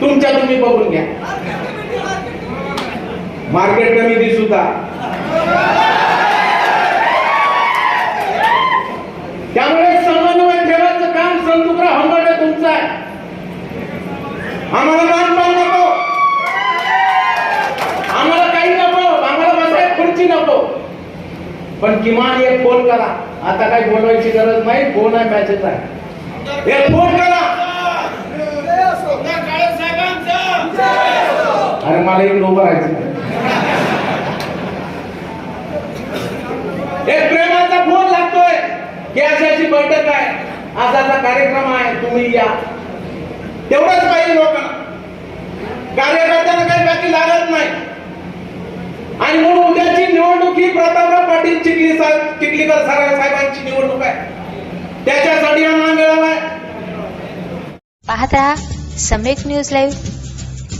तुमच्या तुम्ही बघून घ्या. मार्केट कमिटी सुद्धा त्यामुळे समन्वय ठेवायचं काम संतुकरा हंबर्डे तुमचं आहे. आम्हाला मानपान नको. आम्हाला काही नको. आम्हाला बसाय खुर्ची नको. पण किमान एक फोन करा. आता काही बोलवायची गरज नाही फोन आहे मॅसेज आहे. एक फोन करा. मला इकडे उभं राहायचं एक प्रेमाचा फोन लागतोय. की अशी अशी बैठक आहे. असाचा कार्यक्रम आहे. तुम्ही या. तेवढंच पाहिजे लोकांना. कार्यकर्त्यांना काही बाकी लागत नाही. आणि म्हणून उद्याची निवडणूक ही प्रतापराव पाटील चिखली साहेब चिखलीकर साहेबांची निवडणूक आहे. त्याच्यासाठी हा मान मिळाला आहे पाहत रहा सम्यक न्यूज लाईव्ह.